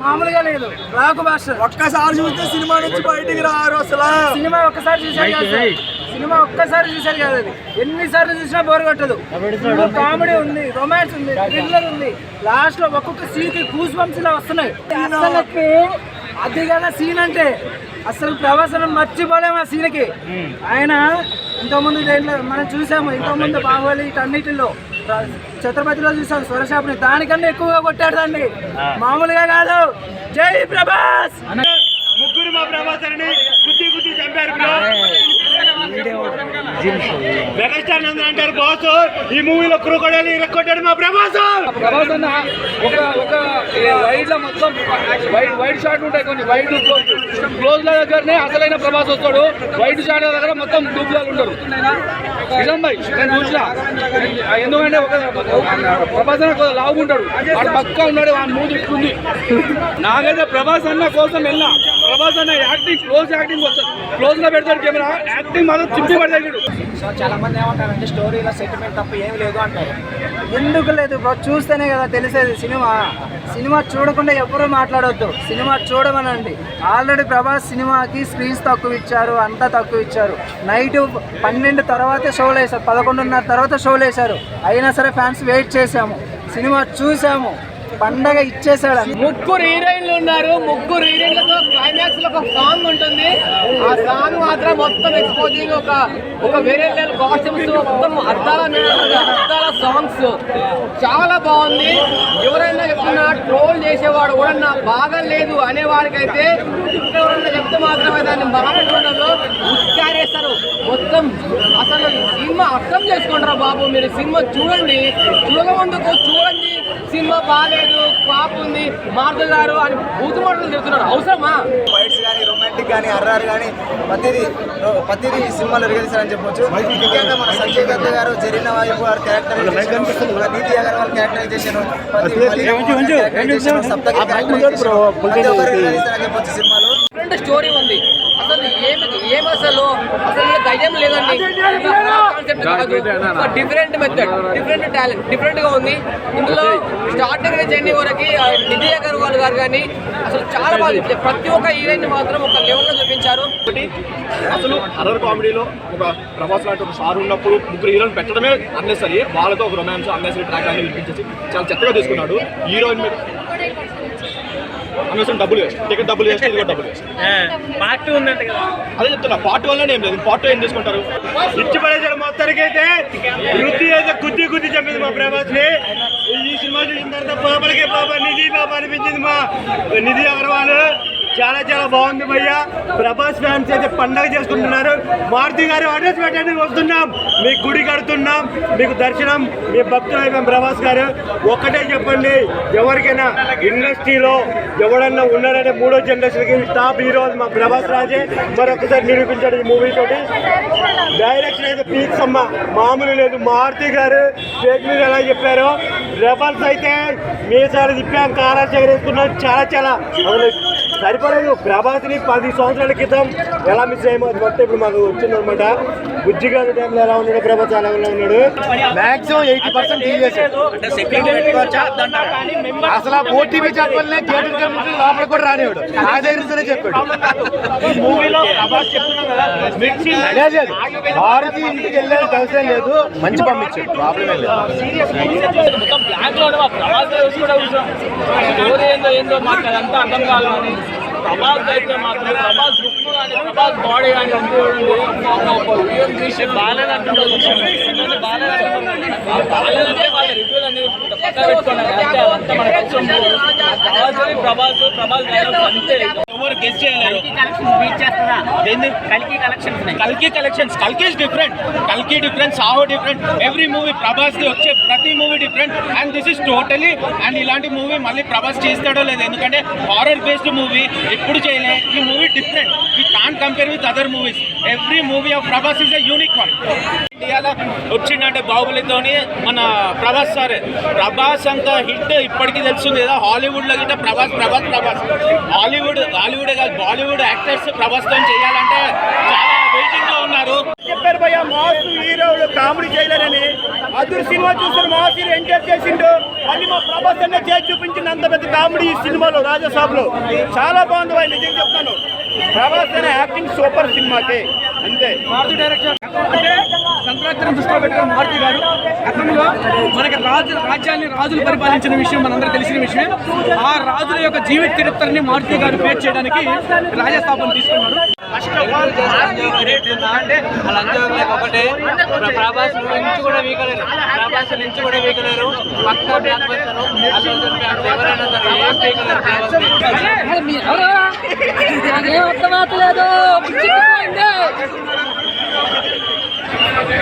మామూలుగా లేదు. Black buster ఒక్కసారి చూస్తే సినిమా నుంచి బయటికి రారు అసలు. సినిమా ఒక్కసారి చూసారు కదా. సినిమా ఒక్కసారి చూసారు కదా అది. ఎన్నిసార్లు చూసినా బోర్ కొట్టదు. కామెడీ ఉంది రొమాన్స్ ఉంది థ్రిల్లర్ ఉంది. లాస్ట్లో ఒక్కొక్క సీన్కి కూస్ బంప్స్ ఇలా వస్తున్నాయి. అసలు అది కదా సీన్ అంటే అసలు ప్రవాసనం మర్చిపోలేము ఆ సీన్కి. ఆయన ఇంతకుముందు దేంట్లో మనం చూసాము ఇంతకుముందు బాహుబలి వీటన్నిటిలో ర- ఛత్రపతిలో చూసాం స్వరశాపుని దానికన్నా ఎక్కువగా కొట్టాడు దాన్ని. మామూలుగా కాదు. జై ప్రభాస్ ముగ్గురు మా ప్రభాసర్ని గుద్ది గుద్ది చంపారు బ్రో మెగాస్టార్ నందన్ అంటారు బాస్ ఈ మూవీలో క్రూకొడలు ఇరక్కొట్టాడు మా ప్రభాస్. ప్రభాస్ అన్న ఒక ఒక వైడ్లో మొత్తం వైడ్ వైడ్ షాట్ ఉంటాయి కొన్ని. వైడ్ క్లోజ్ ల దగ్గరనే అసలైన ప్రభాస్ వస్తాడు. వైడ్ షాట్ దగ్గర మొత్తం డూబ్లాలు ఉంటారు. నిజం భాయ్ నేను చూసిన. ఎందుకంటే ఒక ప్రభాస్ అన్న కొంచెం లావుకుంటాడు. వాడు పక్కా ఉన్నాడు వాడి మూడు ఇట్లుంది. నాకైతే ప్రభాస్ అన్న కోసం వెళ్ళా ప్రభాస్ అన్న యాక్టింగ్ క్లోజ్ యాక్టింగ్ క్లోజ్లో పెడతాడు కెమెరా యాక్టింగ్ మాత్రం చింపి పడతాడు సో చాలా మంది ఏమంటారంటే స్టోరీలో సెంటిమెంట్ తప్ప ఏం లేదు అంటారు. ఎందుకు లేదు బ్రో చూస్తేనే కదా తెలిసేది సినిమా. సినిమా చూడకుండా ఎవరు మాట్లాడొద్దు. సినిమా చూడమనండి. ఆల్రెడీ ప్రభాస్ సినిమాకి స్క్రీన్స్ తక్కువ ఇచ్చారు అంతా తక్కువ ఇచ్చారు. నైట్ పన్నెండు తర్వాత షోలు వేశారు పదకొండున్నర తర్వాత షోలు వేశారు అయినా సరే ఫ్యాన్స్ వెయిట్ చేశాము. సినిమా చూసాము పండగ ఇచ్చేసాడు ముగ్గురు హీరోయిన్లు ఉన్నారు. ముగ్గురు హీరోయిన్లతో క్లైమాక్స్లో ఒక సాంగ్ ఉంటుంది. ఆ సాంగ్ మాత్రం మొత్తం ఎక్స్పోజింగ్ ఒక ఒక వేరే లెవెల్ కాస్ట్యూమ్స్ మొత్తం అద్దాల అద్దాల సాంగ్స్ చాలా బాగుంది. ఎవరైనా చెప్తున్నా ట్రోల్ చేసేవాడు కూడా బాగా లేదు అనేవాడికైతే ఎవరైనా చెప్తే మాత్రమే దాన్ని బాగుంటుండదు ఉచ్చారేస్తారు. మొత్తం అసలు సినిమా అర్థం చేసుకుంటారా బాబు? మీరు సినిమా చూడండి. చూడముందుకు చూడండి. సినిమా బాగా బాగాలేదు పాప ఉంది. మార్త గారు అని బూతు మాటలు చెప్తున్నారు అవసరమా? ఫైట్స్ కానీ రొమాంటిక్ కానీ అర్రార్ కానీ ప్రతిదీ ప్రతిదీ సినిమాలో రిలీజ్ చెప్పొచ్చు. ముఖ్యంగా మన సంజయ్ దత్త గారు జరీనా వైపు గారు క్యారెక్టరైజేషన్ నీతి అగర్వాల్ క్యారెక్టరైజేషన్ చెప్పొచ్చు సినిమాలో. స్టోరీ ఉంది. అసలు ఏమి ఏం అసలు? అసలు దయ్యం లేదండి. డిఫరెంట్ మెథడ్ డిఫరెంట్ టాలెంట్ డిఫరెంట్గా ఉంది. ఇందులో స్టార్టింగ్ నుంచి ఎండింగ్ వరకు నిధి అగర్వాల్ గారు కానీ అసలు చాలా బాగా. ప్రతి ఒక్క హీరోయిన్ మాత్రం ఒక లెవెల్లో చూపించారు. అసలు హర్రర్ కామెడీలో ఒక ప్రభాస్ లాంటి ఒక స్టార్ ఉన్నప్పుడు ముగ్గురు హీరోని పెట్టడమే అన్నెసరి వాళ్ళతో ఒక రొమాన్స్ అన్నెసరి ట్రాక్ అని వినిపించేసి చాలా చెత్తగా తీసుకున్నాడు. హీరోయిన్ మీద అనవసరం డబ్బులు టికెట్ డబ్బులు వేస్ట్ ఇది కూడా డబ్బులు వేస్ట్. పార్ట్ ఉందంట కదా. అదే చెప్తున్నా పార్ట్ వల్ల ఏం లేదు. పార్ట్ ఏం తీసుకుంటారు? ఇచ్చి పడేసాడు మొత్తానికి అయితే. వృత్తి అయితే గుద్ది గుద్ది చెప్పింది మా ప్రభాస్ని ఈ సినిమా చూసిన తర్వాత పాపలకే పాప నిధి పాప అనిపించింది మా నిధి అగర్వాల్. చాలా చాలా బాగుంది భయ్య. ప్రభాస్ ఫ్యాన్స్ అయితే పండగ చేసుకుంటున్నారు. మారుతి గారు అడ్రస్ పెట్టండి వస్తున్నాం. మీకు గుడి కడుతున్నాం మీకు దర్శనం మీ భక్తులు అయిపోయాం ప్రభాస్ గారు. ఒక్కటే చెప్పండి ఎవరికైనా ఇండస్ట్రీలో ఎవడన్నా ఉన్నారంటే మూడో జనరేషన్కి టాప్ హీరో మా ప్రభాస్ రాజే. మరొకసారి నిరూపించాడు ఈ మూవీ తోటి. డైరెక్షన్ అయితే పీక్స్ అమ్మ మామూలు లేదు. మారుతి గారు స్టేజ్ మీద ఎలా చెప్పారు రెబల్స్ అయితే మీసారి తిప్పాం కారా చేరేసుకున్నాం చాలా చాలా. అసలు సరిపడలేదు ప్రభాస్ని పది సంవత్సరాల క్రితం ఎలా మిస్ అయ్యామో అది మొత్తం ఇప్పుడు మాకు వచ్చిందనమాట బుజ్జి గారి టైంలో ఎలా ఉన్నాడు ప్రభాస్ ఎలా ఉన్నాడు? మాక్సిమం ఎయిటీ పర్సెంట్ అసలు ఆ ఓటీపీ చెప్పలనే థియేటర్ కమిటీ లోపల కూడా రానివాడు. ఆ ధైర్యంతోనే చెప్పాడు. భారతి ఇంటికి వెళ్ళేది కలిసే లేదు. మంచి పంపించాడు. ప్రాబ్లం లేదు. ఏందో ఏందో మాకు అదంతా అర్థం కాదు ప్రభాస్ అయితే మాత్రం ప్రభాస్ లుక్ కానీ ప్రభాస్ బాడీ కానీ చూడండి తీసి బాగాలేదంటున్నారు బాగాలేదంటే వాళ్ళ రివ్యూలు అన్ని పక్కన పెట్టుకున్నారు అంతే అదంతా మనకు అవసరం లేదు. ప్రభాస్ ప్రభాస్ ప్రభాస్ డైలాగ్స్ అంతే ఎవరు గెస్ చేయలేరు కల్కి కలెక్షన్స్ కల్కి కలెక్షన్స్ కల్కి ఇస్ డిఫరెంట్ కల్కి different Saaho different every movie Prabhas the వచ్చే ప్రతి movie different and this is totally and ఇలాంటి మూవీ మళ్ళీ ప్రభాస్ చేస్తాడో లేదు ఎందుకంటే హారర్ బేస్డ్ మూవీ ఎప్పుడు చేయలే ఈ movie different we can compare with other movies every movie of Prabhas is a unique one ఇండియాలో వచ్చిందంటే బాహుబలితోని మన ప్రభాస్ సార్. ప్రభాస్ అంత హిట్ ఇప్పటికీ తెలుస్తుంది కదా హాలీవుడ్లో గిట్ట ప్రభాస్ ప్రభాస్ ప్రభాస్. హాలీవుడ్ హాలీవుడ్ కాదు బాలీవుడ్ యాక్టర్స్ ప్రభాస్తో చేయాలంటే చాలా వెయిటింగ్లో ఉన్నారు చెప్పారు భయ్య మాస్ హీరోలు కామెడీ చేయలేరని. అదురు సినిమా చూసిన మాస్ హీరో ఎంజాయ్ చేసిండు. మళ్ళీ మా ప్రభాస్ అన్న చేసి చూపించిన అంత పెద్ద కామెడీ ఈ సినిమాలో రాజసాబ్లో. చాలా బాగుంది వాళ్ళు నిజం చెప్తాను. ప్రభాస్ అనే యాక్టింగ్ సూపర్ సినిమాకి. అంతే. అంటే సంక్రాంతిని దృష్టిలో పెట్టిన మారుతి గారు గతంలో మనకి రాజు రాజ్యాన్ని రాజులు పరిపాలించిన విషయం మనందరూ తెలిసిన విషయం ఆ రాజుల యొక్క జీవిత చరిత్రని మారుతి గారు పేరు చేయడానికి రాజస్థాపన తీసుకున్నారు. ఒకటే. ప్రభాస్ నుంచి కూడా వీకలేరు. ప్రభాస్ నుంచి కూడా వీకలేరు. పక్క బ్లాక్ బస్టర్ ఎవరైనా సరే ఏం వీకలేరు నాకేం అర్థమవుతలేదు పిచ్చిపోయింది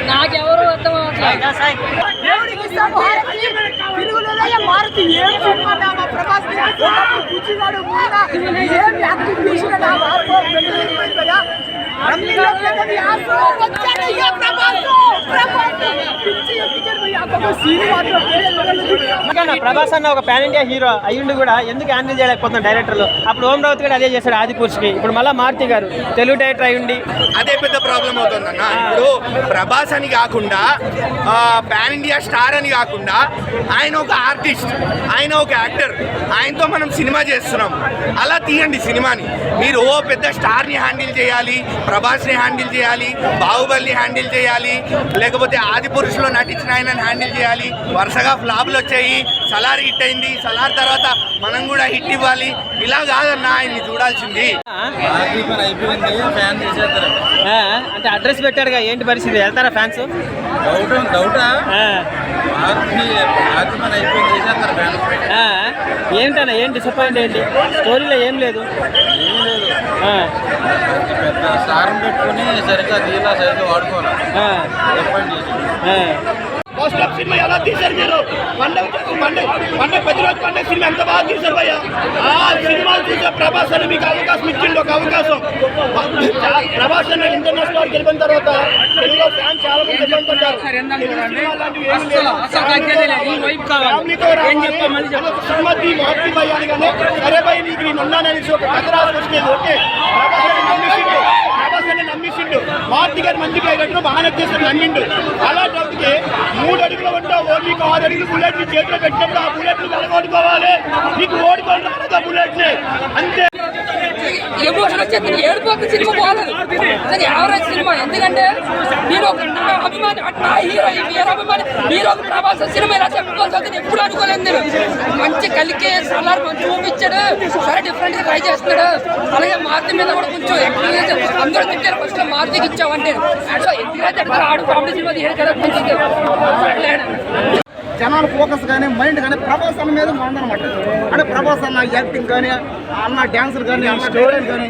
నాకెవరు అర్థం మారుతి ఏం సినిమా మా ప్రభాస్ కూర్చున్నాడు ఏం యాక్టింగ్ చేసినా ప్రభాస్ అన్న ఒక పాన్ ఇండియా హీరో అయ్యుండి కూడా ఎందుకు హ్యాండిల్ చేయలేకపోతున్నాం డైరెక్టర్లు అప్పుడు ఓం రావుత్ కూడా అదే చేశాడు ఆది పురుషుకి. ఇప్పుడు మళ్ళీ మారుతి గారు తెలుగు డైరెక్టర్ అయ్యుండి. అదే పెద్ద ప్రాబ్లం అవుతుందన్న. ఇప్పుడు ప్రభాస్ అని కాకుండా పాన్ ఇండియా స్టార్ అని కాకుండా ఆయన ఒక ఆర్టిస్ట్ ఆయన ఒక యాక్టర్ ఆయనతో మనం సినిమా చేస్తున్నాం. అలా తీయండి సినిమాని. మీరు ఓ పెద్ద స్టార్ని హ్యాండిల్ చేయాలి ప్రభాస్ని హ్యాండిల్ చేయాలి బాహుబలిని హ్యాండిల్ చేయాలి లేకపోతే ఆది పురుషులో ఇచ్చిన ఆయనని హ్యాండిల్ చేయాలి. వరుసగా ఫ్లాప్లు వచ్చాయి. సలార్ హిట్ అయింది. సలార్ తర్వాత మనం కూడా హిట్ ఇవ్వాలి. ఇలా కాదన్న ఆయన్ని చూడాల్సింది. ఫ్యాన్ అంటే అడ్రస్ పెట్టాడుగా ఏంటి పరిస్థితి? వెళ్తారా ఫ్యాన్స్ డౌట్ డౌటా ఫ్యాన్ ఏంటన్నా ఏం డిసప్పాయింట్ ఏంటి? స్టోరీలో ఏం లేదు. ఏం లేదు స్టార్ పెట్టుకుని సరిగ్గా దీలా సరిగ్గా వాడుకోవాలి. ఫస్ట్ హాఫ్ సినిమా ఎలా తీశారు మీరు? పండగ పండగ పండగ ప్రతి రోజు పండగ సినిమా ఎంత బాగా తీశారు భయ్య? ఆ సినిమాలు చూసే ప్రభాస్ అని మీకు అవకాశం ఇచ్చిండు ఒక అవకాశం. ప్రభాస్ అన్న ఇంటర్నేషనల్ గెలిపిన తర్వాత తెలుగులో ఫ్యాన్ చాలా మంది ఇబ్బంది పడ్డారు. తెలుగు సినిమా లాంటివి ఏమీ లేవు. అసలు తగ్గేదే లేదు. ఈ వైపు కావాలి. ఫ్యామిలీతో ఏం రావాలి. చెప్పాలి మళ్ళీ చెప్పు. ఒక సినిమా తీ మార్చి భయ్యాలి కానీ సరే భయ్ నీకు నేను ఉన్నాననేసి ఒక కథ రాసుకొచ్చేది ఓకే ప్రభాస్ అని నమ్మిసిండు ప్రభాస్ అని నమ్మిసిండు మార్తి గారు మంచి డైరెక్టర్ నమ్మిండు. అలాంటి మూడు అడుగులు ఉంటా ఓన్లీ ఆరు అడుగులు బుల్లెట్ చేతిలో పెట్టినప్పుడు ఆ బుల్లెట్లు ఓడుకోవాలి నీకు ఓడుకోవాలి బుల్లెట్ని అంతే ఎమోషన్ వచ్చేది ఏడుపోక సినిమా పోలేదు. అది యావరేజ్ సినిమా? ఎందుకంటే మీరు ఒక నా అభిమాని నా హీరో ఈ హీరో అభిమాని ఒక ప్రభాస్ సినిమా ఇలా చెప్పుకోవాల్సి వస్తుంది ఎప్పుడు అనుకోలేదు నేను. మంచి కలికే సలార్ మంచి చూపించాడు సరే డిఫరెంట్గా ట్రై చేస్తున్నాడు. అలాగే మారుతి మీద కూడా కొంచెం ఎక్కువ అందరూ తిట్టారు. ఫస్ట్ మారుతికి ఇచ్చామంటే సో ఎందుకంటే తిడతారు ఆడు కామెడీ సినిమా తీయడు కదా మంచిది జనాల ఫోకస్ కానీ మైండ్ కానీ ప్రభాస్ అన్న మీద ఉందన్నమాట. అంటే ప్రభాస్ అన్న యాక్టింగ్ కానీ అన్న డాన్సులు కానీ అన్న స్టోరీ కానీ.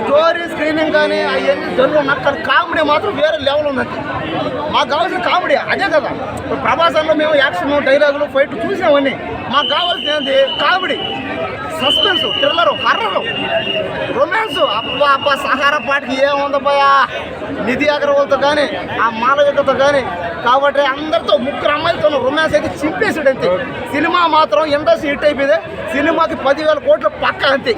స్టోరీ స్క్రీనింగ్ కానీ అవన్నీ జల్లు నక్కలు కామెడీ మాత్రం వేరే లెవెల్ ఉందండి మాకు కావాల్సిన కామెడీ అదే కదా. ప్రభాస్ అన్న మేము యాక్షన్ డైలాగులు ఫైట్ చూసామని మాకు కావాల్సింది ఏంటి comedy suspense thriller horror romance అబ్బా అబ్బా సహారా పాటికి ఏముందబ్బా నిధి అగర్వాల్తో కానీ ఆ మాలవికతో కానీ కాబట్టి అందరితో ముగ్గురు అమ్మాయిలతో రొమాన్స్ అయితే చింపేసాడు అంతే సినిమా మాత్రం ఇండస్ట్రీ హిట్ అయిపోయింది. సినిమాకి పదివేల కోట్లు పక్క అంతే.